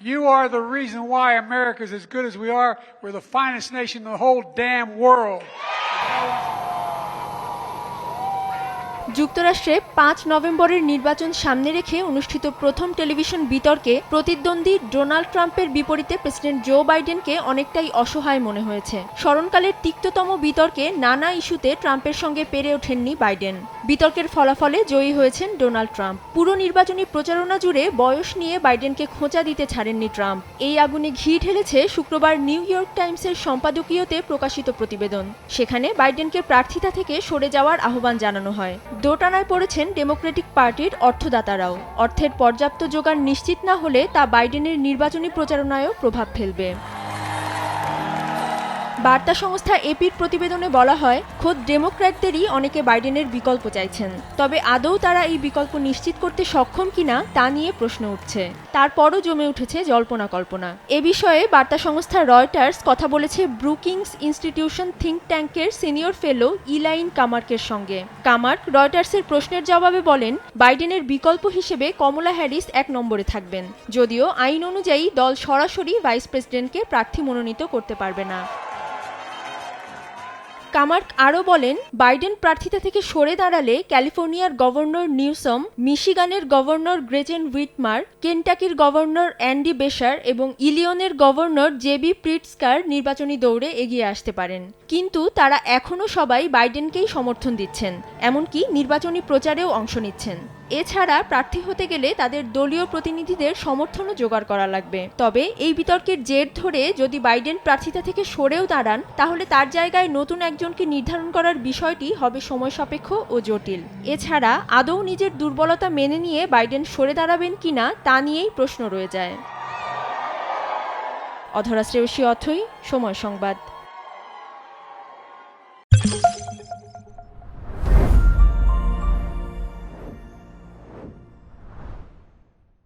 You are the reason why America is as good as we are. We're the finest nation in the whole damn world. যুক্তরাষ্ট্রে পাঁচ নভেম্বরের নির্বাচন সামনে রেখে অনুষ্ঠিত প্রথম টেলিভিশন বিতর্কে প্রতিদ্বন্দ্বী ডোনাল্ড ট্রাম্পের বিপরীতে প্রেসিডেন্ট জো বাইডেনকে অনেকটাই অসহায় মনে হয়েছে স্মরণকালের তিক্ততম বিতর্কে নানা ইস্যুতে ট্রাম্পের সঙ্গে পেরে ওঠেননি বাইডেন বিতর্কের ফলাফলে জয়ী হয়েছেন ডোনাল্ড ট্রাম্প। পুরো নির্বাচনী প্রচারণা জুড়ে বয়স নিয়ে বাইডেনকে খোঁচা দিতে ছাড়েননি ট্রাম্প। এই আগুনে ঘি ঢেলেছে শুক্রবার নিউ ইয়র্ক টাইমসের সম্পাদকীয়তে প্রকাশিত প্রতিবেদন। সেখানে বাইডেনকে প্রার্থিতা থেকে সরে যাওয়ার আহ্বান জানানো হয়। দোটানায় পড়েছেন ডেমোক্রেটিক পার্টির অর্থদাতারাও। অর্থের পর্যাপ্ত যোগান নিশ্চিত না হলে তা বাইডেনের নির্বাচনী প্রচারণায়ও প্রভাব ফেলবে। বার্তা সংস্থা এপির প্রতিবেদনে বলা হয়, খোদ ডেমোক্র্যাটদেরই অনেকে বাইডেনের বিকল্প চাইছেন। তবে আদৌ তারা এই বিকল্প নিশ্চিত করতে সক্ষম কিনা তা নিয়ে প্রশ্ন উঠছে। তারপরও জমে উঠেছে জল্পনা কল্পনা। এ বিষয়ে বার্তা সংস্থা রয়টার্স কথা বলেছে ব্রুকিংস ইনস্টিটিউশন থিঙ্ক ট্যাঙ্কের সিনিয়র ফেলো ইলাইন কামার্কের সঙ্গে। কামার্ক রয়টার্সের প্রশ্নের জবাবে বলেন, বাইডেনের বিকল্প হিসেবে কমলা হ্যারিস এক নম্বরে থাকবেন। যদিও আইন অনুযায়ী দল সরাসরি ভাইস প্রেসিডেন্টকে প্রার্থী মনোনীত করতে পারবে না। কামার্ক আরও বলেন, বাইডেন প্রার্থিতা থেকে সরে দাঁড়ালে ক্যালিফোর্নিয়ার গভর্নর নিউসম, মিশিগানের গভর্নর গ্রেজেন হুইটমার, কেন্টাকির গভর্নর অ্যান্ডি বেশার এবং ইলিয়নের গভর্নর জেবি প্রিটস্কার নির্বাচনী দৌড়ে এগিয়ে আসতে পারেন। কিন্তু তারা এখনও সবাই বাইডেনকেই সমর্থন দিচ্ছেন, এমনকি নির্বাচনী প্রচারেও অংশ নিচ্ছেন। এছাড়া প্রার্থী হতে গেলে তাদের দলীয় প্রতিনিধিদের সমর্থনও জোগাড় করা লাগবে। তবে এই বিতর্কের জের ধরে যদি বাইডেন প্রার্থিতা থেকে সরেও দাঁড়ান, তাহলে তার জায়গায় নতুন একজনকে নির্ধারণ করার বিষয়টি হবে সময় সাপেক্ষ ও জটিল। এছাড়া আদৌ নিজের দুর্বলতা মেনে নিয়ে বাইডেন সরে দাঁড়াবেন কিনা তা নিয়েই প্রশ্ন রয়ে যায়। অধরা শ্রেয়সী অথই, সময় সংবাদ।